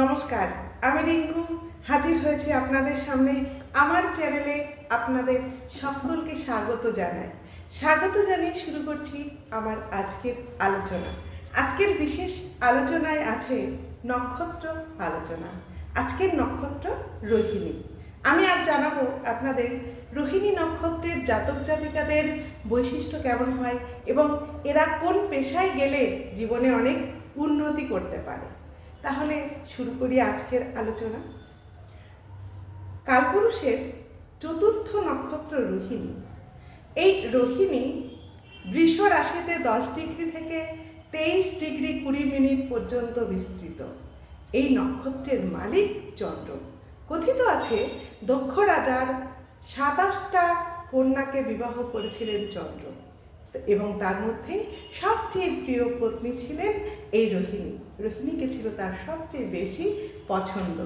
নমস্কার, আমি রিঙ্কু। হাজির হয়েছি আপনাদের সামনে আমার চ্যানেলে আপনাদের সকলকে স্বাগত জানাই। স্বাগত জানিয়ে শুরু করছি আমার আজকের আলোচনা। আজকের বিশেষ আলোচনায় আছে নক্ষত্র আলোচনা। আজকের নক্ষত্র রোহিণী। আমি আজ জানাব আপনাদের রোহিণী নক্ষত্রের জাতক জাতিকাদের বৈশিষ্ট্য কেমন হয় এবং এরা কোন পেশায় গেলে জীবনে অনেক উন্নতি করতে পারে। তাহলে শুরু করি আজকের আলোচনা। কালপুরুষের চতুর্থ নক্ষত্র রোহিণী। এই রোহিণী বৃষ রাশিতে দশ ডিগ্রি থেকে তেইশ ডিগ্রি কুড়ি মিনিট পর্যন্ত বিস্তৃত। এই নক্ষত্রের মালিক চন্দ্র। কথিত আছে, দক্ষ রাজার সাতাশটা কন্যাকে বিবাহ করেছিলেন চন্দ্র। এবং তার মধ্যে সবচেয়ে প্রিয় পত্নী ছিলেন এই রোহিণী। রোহিণীকে ছিল তার সবচেয়ে বেশি পছন্দ।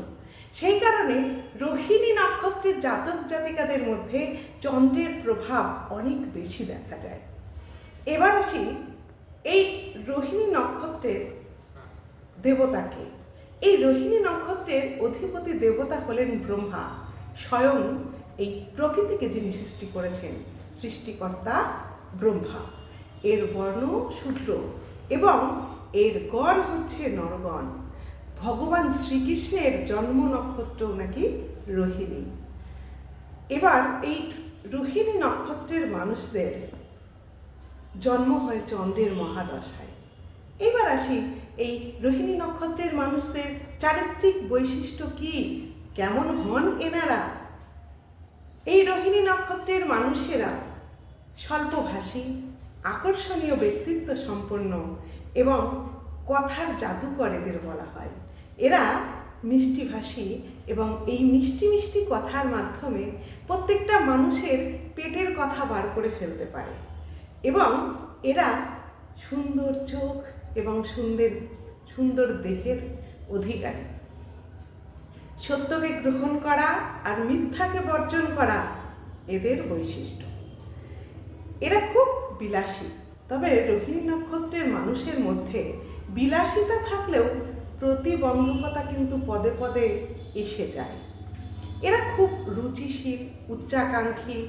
সেই কারণে রোহিণী নক্ষত্রের জাতক জাতিকাদের মধ্যে চন্দ্রের প্রভাব অনেক বেশি দেখা যায়। এবার আসি এই রোহিণী নক্ষত্রের দেবতাকে। এই রোহিণী নক্ষত্রের অধিপতি দেবতা হলেন ব্রহ্মা। স্বয়ং এই প্রকৃতিকে যিনি সৃষ্টি করেছেন, সৃষ্টিকর্তা ব্রহ্মা, এর বর্ণ শূদ্র এবং এর গণ হচ্ছে নরগণ। ভগবান শ্রীকৃষ্ণের জন্ম নক্ষত্র নাকি রোহিণী। এবার এই রোহিণী নক্ষত্রের মানুষদের জন্ম হয় চন্দ্রের মহাদশায়। এবার আসি এই রোহিণী নক্ষত্রের মানুষদের চারিত্রিক বৈশিষ্ট্য কি? কেমন হন এনারা? এই রোহিণী নক্ষত্রের মানুষেরা স্বল্পভাষী আকর্ষণীয় ব্যক্তিত্ব সম্পন্ন এবং কথার জাদুকর এদের বলা হয়। এরা মিষ্টিভাষী এবং এই মিষ্টি মিষ্টি কথার মাধ্যমে প্রত্যেকটা মানুষের পেটের কথা বার করে ফেলতে পারে এবং এরা সুন্দর চোখ এবং সুন্দর সুন্দর দেহের অধিকারী। সত্যকে গ্রহণ করা আর মিথ্যাকে বর্জন করা এদের বৈশিষ্ট্য। এরা খুব বিলাসী। তবে রোহিণী নক্ষত্রের মানুষের মধ্যে বিলাসিতা থাকলেও প্রতিবন্ধকতা কিন্তু পদে পদে এসে যায়। এরা খুব রুচিশীল, উচ্চাকাঙ্ক্ষী,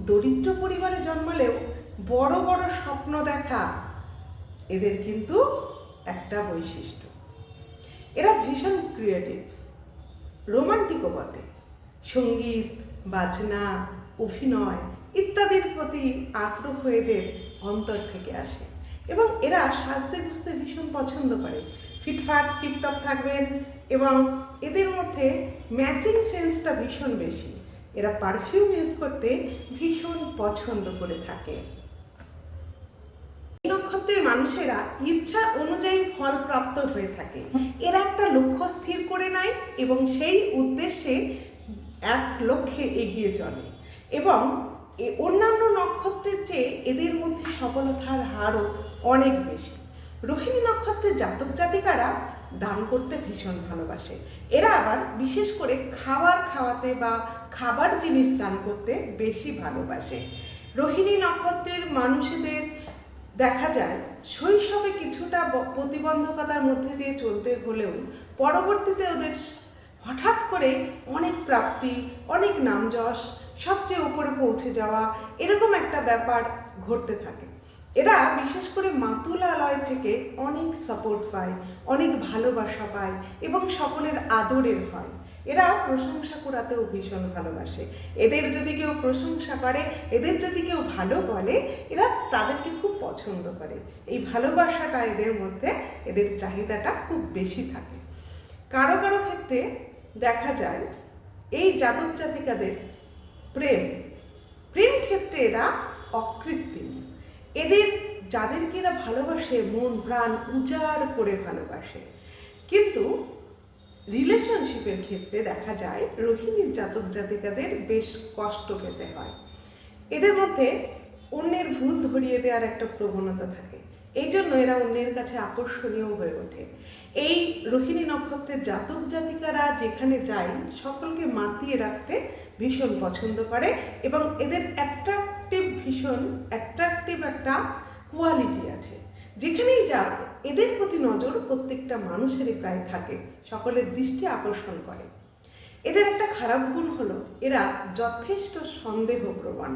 দরিদ্র পরিবারে জন্মালেও বড় বড় স্বপ্ন দেখা এদের কিন্তু একটা বৈশিষ্ট্য। এরা ভীষণ ক্রিয়েটিভ রোমান্টিকও বটে। সংগীত, বাজনা, অভিনয় ইত্যাদির প্রতি আগ্রহ এদের অন্তর থেকে আসে। এবং এরা সাজতে বুঝতে ভীষণ পছন্দ করে। ফিটফাট, টিপটপ থাকবেন এবং এদের মধ্যে ম্যাচিং সেন্সটা ভীষণ বেশি। এরা পারফিউম ইউজ করতে ভীষণ পছন্দ করে থাকে। নক্ষত্রের মানুষেরা ইচ্ছা অনুযায়ী ফল প্রাপ্ত হয়ে থাকে। এরা একটা লক্ষ্য স্থির করে নেয় এবং সেই উদ্দেশ্যে এক লক্ষ্যে এগিয়ে চলে। এবং এ অন্যান্য নক্ষত্রের চেয়ে এদের মধ্যে সফলতার হারও অনেক বেশি। রোহিণী নক্ষত্রের জাতক জাতিকারা দান করতে ভীষণ ভালোবাসে। এরা আবার বিশেষ করে খাবার খাওয়াতে বা খাবার জিনিস দান করতে বেশি ভালোবাসে। রোহিণী নক্ষত্রের মানুষদের দেখা যায়, শৈশবে কিছুটা প্রতিবন্ধকতার মধ্যে দিয়ে চলতে হলেও পরবর্তীতে ওদের হঠাৎ করে অনেক প্রাপ্তি, অনেক নামযশ সবচেয়ে উপরে পৌঁছে যাওয়া এরকম একটা ব্যাপার ঘটতে থাকে। এরা বিশেষ করে মাতুলালয় থেকে অনেক সাপোর্ট পায়, অনেক ভালোবাসা পায় এবং সকলের আদরের হয়। এরা প্রশংসা করাতেও ভীষণ ভালোবাসে। এদের যদি কেউ প্রশংসা করে, এদের যদি কেউ ভালো বলে, এরা তাদেরকে খুব পছন্দ করে। এই ভালোবাসাটা এদের মধ্যে, এদের চাহিদাটা খুব বেশি থাকে। কারও কারও ক্ষেত্রে দেখা যায়, এই জাতক জাতিকাদের প্রেম। প্রেম ক্ষেত্রে এরা অকৃত্রিম। এদের, যাদেরকে এরা ভালোবাসে, মন, প্রাণ উজাড় করে ভালোবাসে। কিন্তু রিলেশনশিপের ক্ষেত্রে দেখা যায়, রোহিণীর জাতক জাতিকাদের বেশ কষ্ট পেতে হয়। এদের মধ্যে অন্যের ভুল ধরিয়ে দেওয়ার একটা প্রবণতা থাকে। এই জন্য এরা অন্যের কাছে আকর্ষণীয় হয়ে ওঠে। এই রোহিণী নক্ষত্রের জাতক জাতিকারা যেখানে যায়, সকলকে মাতিয়ে রাখতে ভীষণ পছন্দ করে এবং এদের অ্যাট্রাকটিভ ভীষণ অ্যাট্রাকটিভ একটা কোয়ালিটি আছে। যেখানেই যাক, এদের প্রতি নজর প্রত্যেকটা মানুষেরই প্রায় থাকে, সকলের দৃষ্টি আকর্ষণ করে। এদের একটা খারাপ গুণ হলো। এরা যথেষ্ট সন্দেহ প্রবণ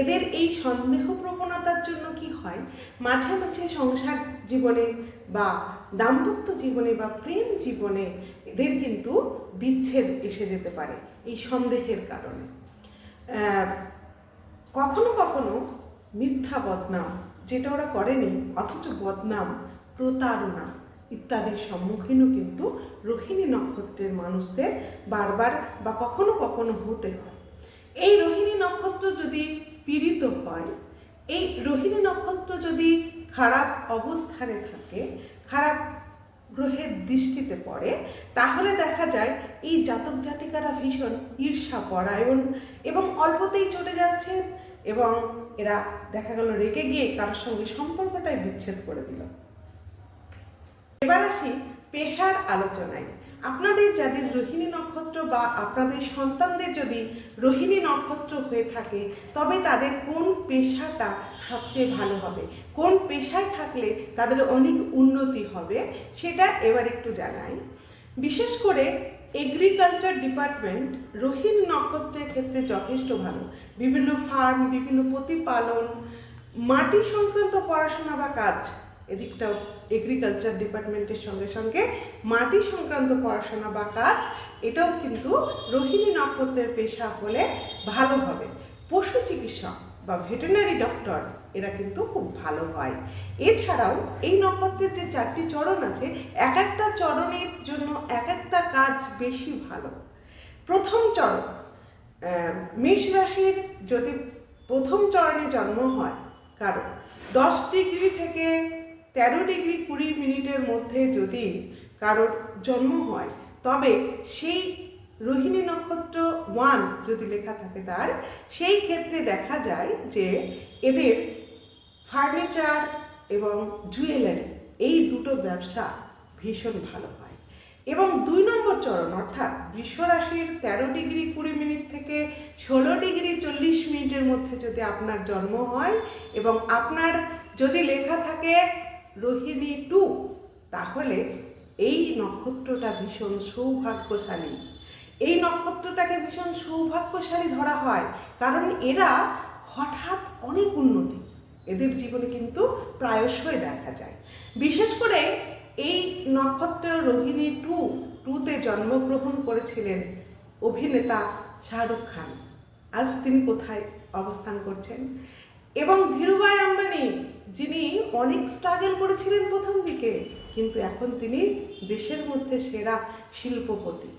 এদের এই সন্দেহ প্রবণতার জন্য কি হয়? মাঝে মাঝে সংসার জীবনে বা দাম্পত্য জীবনে বা প্রেম জীবনে এদের কিন্তু বিচ্ছেদ এসে যেতে পারে এই সন্দেহের কারণে। কখনো কখনো মিথ্যা বদনাম, যেটা ওরা করেনি, অথচ বদনাম, প্রতারণা ইত্যাদির সম্মুখীনও কিন্তু রোহিণী নক্ষত্রের মানুষদের বারবার বা কখনো কখনো হতে হয়। এই রোহিণী নক্ষত্র যদি পীড়িত হয়, এই রোহিণী নক্ষত্র যদি খারাপ অবস্থানে থাকে, খারাপ গ্রহের দৃষ্টিতে পড়ে, তাহলে দেখা যায় এই জাতক জাতিকারা ভীষণ ঈর্ষা, পরায়ণ এবং অল্পতেই চলে যাচ্ছে এবং এরা দেখা গেল রেগে গিয়ে কারোর সঙ্গে সম্পর্কটাই বিচ্ছেদ করে দিল। এবার আসি পেশার আলোচনায়। আপনাদের যাদের রোহিণী নক্ষত্র বা আপনাদের সন্তানদের যদি রোহিণী নক্ষত্র হয়ে থাকে, তবে তাদের কোন পেশাটা সবচেয়ে ভালো হবে? কোন পেশায় থাকলে তাদের অনেক উন্নতি হবে? সেটা এবার একটু জানাই। বিশেষ করে এগ্রিকালচার ডিপার্টমেন্ট রোহিণী নক্ষত্রের ক্ষেত্রে যথেষ্ট ভালো। বিভিন্ন ফার্ম বিভিন্ন প্রতিপালন, মাটি সংক্রান্ত পড়াশোনা বা কাজ এদিকটাও এগ্রিকালচার ডিপার্টমেন্টের সঙ্গে সঙ্গে মাটি সংক্রান্ত পড়াশোনা বা কাজ, এটাও কিন্তু রোহিণী নক্ষত্রের পেশা হলে ভালো হবে। পশু চিকিৎসক বা ভেটেরিনারি ডক্টর এরা কিন্তু খুব ভালো হয়। এছাড়াও এই নক্ষত্রের যে চারটি চরণ আছে, এক একটা চরণের জন্য এক একটা কাজ বেশি ভালো। প্রথম চরণ মেষ রাশির যদি প্রথম চরণে জন্ম হয়, কারণ দশ ডিগ্রি থেকে তেরো ডিগ্রি কুড়ি মিনিটের মধ্যে যদি কারোর জন্ম হয়, তবে সেই রোহিণী নক্ষত্র ওয়ান যদি লেখা থাকে তার, সেই ক্ষেত্রে দেখা যায় যে এদের ফার্নিচার এবং জুয়েলারি এই দুটো ব্যবসা ভীষণ ভালো হয়। এবং দুই নম্বর চরণ, অর্থাৎ বৃষরাশির তেরো ডিগ্রি কুড়ি মিনিট থেকে ষোলো ডিগ্রি চল্লিশ মিনিটের মধ্যে যদি আপনার জন্ম হয় এবং আপনার যদি লেখা থাকে রোহিণী টু। তাহলে এই নক্ষত্রটা ভীষণ সৌভাগ্যশালী। এই নক্ষত্রটাকে ভীষণ সৌভাগ্যশালী ধরা হয় কারণ এরা হঠাৎ অনেক উন্নতি। এদের জীবনে কিন্তু প্রায়শই দেখা যায়। বিশেষ করে এই নক্ষত্র রোহিণী টু, টুতে জন্মগ্রহণ করেছিলেন অভিনেতা শাহরুখ খান। আজ তিনি কোথায় অবস্থান করছেন? এবং ধীরুভাই আম্বানি, যিনি অনেক স্ট্রাগল করেছিলেন প্রথম দিকে, কিন্তু এখন তিনি দেশের মধ্যে সেরা শিল্পপতি।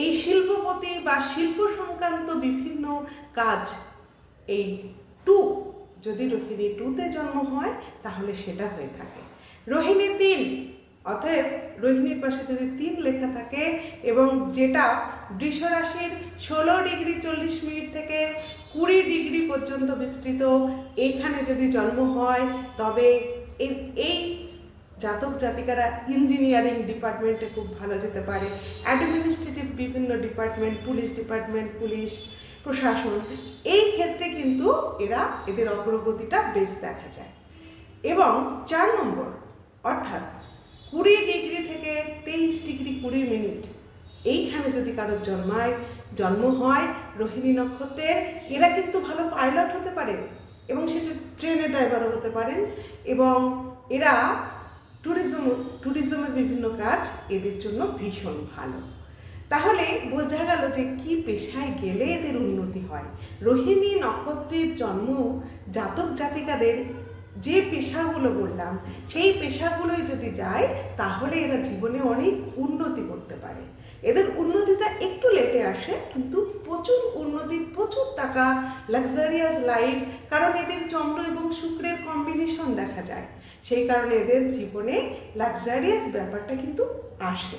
এই শিল্পপতি বা শিল্প সংক্রান্ত বিভিন্ন কাজ, এই টু, যদি রোহিণী টুতে জন্ম হয়, তাহলে সেটা হয়ে থাকে। রোহিণী তিন, অতএব রোহিণীর পাশে যদি তিন লেখা থাকে, এবং যেটা বৃষ রাশির ষোলো ডিগ্রি চল্লিশ মিনিট থেকে কুড়ি ডিগ্রি পর্যন্ত বিস্তৃত। এখানে যদি জন্ম হয়, তবে এই জাতক জাতিকারা ইঞ্জিনিয়ারিং ডিপার্টমেন্টে খুব ভালো যেতে পারে। অ্যাডমিনিস্ট্রেটিভ বিভিন্ন ডিপার্টমেন্ট পুলিশ ডিপার্টমেন্ট পুলিশ প্রশাসন, এই ক্ষেত্রে কিন্তু এরা এদের অগ্রগতিটা বেশ দেখা যায়। এবং চার নম্বর, অর্থাৎ কুড়ি ডিগ্রি থেকে তেইশ ডিগ্রি কুড়ি মিনিট, এইখানে যদি কারোর জন্মায় জন্ম হয় রোহিণী নক্ষত্রের, এরা কিন্তু ভালো পাইলট হতে পারে এবং সেটা ট্রেনের ড্রাইভারও হতে পারেন এবং এরা ট্যুরিজম ট্যুরিজমের বিভিন্ন কাজ এদের জন্য ভীষণ ভালো। তাহলে বোঝা গেল যে কি পেশায় গেলে এদের উন্নতি হয়। রোহিণী নক্ষত্রের জন্ম জাতক জাতিকাদের যে পেশাগুলো বললাম, সেই পেশাগুলোই যদি যায়, তাহলে এরা জীবনে অনেক উন্নতি করতে পারে। এদের উন্নতিটা একটু লেটে আসে, কিন্তু প্রচুর উন্নতি, প্রচুর টাকা লাক্সারিয়াস লাইফ কারণ এদের চন্দ্র এবং শুক্রের কম্বিনেশন দেখা যায়। সেই কারণে এদের জীবনে লাক্সারিয়াস ব্যাপারটা কিন্তু আসে।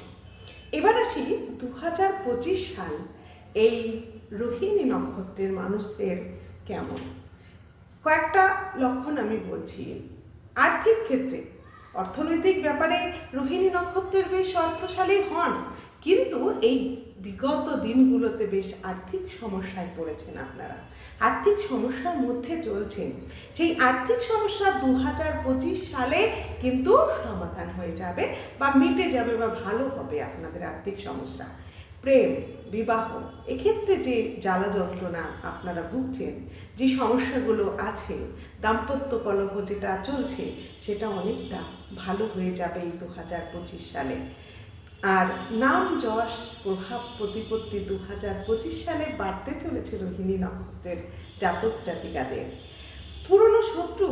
এবার আসি দু হাজার পঁচিশ সাল, এই রোহিণী নক্ষত্রের মানুষদের কেমন? কয়েকটা লক্ষণ আমি বলছি। আর্থিক ক্ষেত্রে, অর্থনৈতিক ব্যাপারে রোহিণী নক্ষত্রের বেশ অর্থশালী হন, কিন্তু এই বিগত দিনগুলোতে বেশ আর্থিক সমস্যায় পড়েছেন আপনারা। আর্থিক সমস্যার মধ্যে চলছেন। সেই আর্থিক সমস্যা দু হাজার পঁচিশ সালে কিন্তু সমাধান হয়ে যাবে বা মিটে যাবে বা ভালো হবে আপনাদের আর্থিক সমস্যা। প্রেম, বিবাহ, এক্ষেত্রে যে জ্বালা যন্ত্রণা আপনারা ভুগছেন, যে সমস্যাগুলো আছে, দাম্পত্য কলহ যেটা চলছে, সেটা অনেকটা ভালো হয়ে যাবে এই দু হাজার পঁচিশ সালে। আর নাম যশ প্রভাব প্রতিপত্তি দু হাজার পঁচিশ সালে বাড়তে চলেছে রোহিণী নক্ষত্রের জাতক জাতিকাদের। পুরনো শত্রু,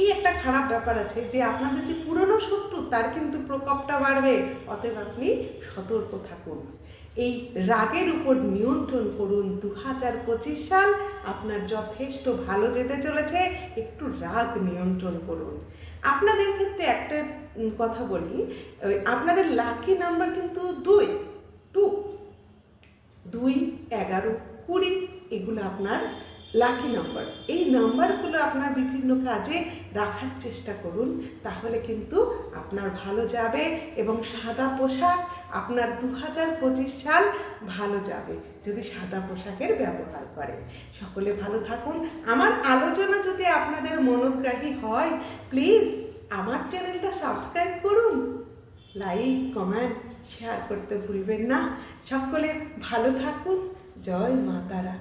এই একটা খারাপ ব্যাপার আছে যে আপনাদের যে পুরনো শত্রু, তার কিন্তু প্রকোপটা বাড়বে, অতএব আপনি সতর্ক থাকুন। এই রাগের উপর নিয়ন্ত্রণ করুন। দু হাজার পঁচিশ সাল আপনার যথেষ্ট ভালো যেতে চলেছে, একটু রাগ নিয়ন্ত্রণ করুন। আপনাদের ক্ষেত্রে একটা কথা বলি আপনাদের লাকি নাম্বার কিন্তু দুই টু দুই, এগারো, কুড়ি, এগুলো আপনার লাকি নাম্বার এই নাম্বারগুলো আপনার বিভিন্ন কাজে রাখার চেষ্টা করুন, তাহলে কিন্তু আপনার ভালো যাবে এবং সাদা পোশাক আপনার দু হাজার পঁচিশ সাল ভালো যাবে যদি সাদা পোশাকের ব্যবহার করেন। সকলে ভালো থাকুন। আমার আলোচনা যদি আপনাদের মনোগ্রাহী হয় প্লিজ আমার চ্যানেলটা সাবস্ক্রাইব করুন। লাইক কমেন্ট শেয়ার করতে ভুলবেন না। সকলে ভালো থাকুন। জয় মা তারা।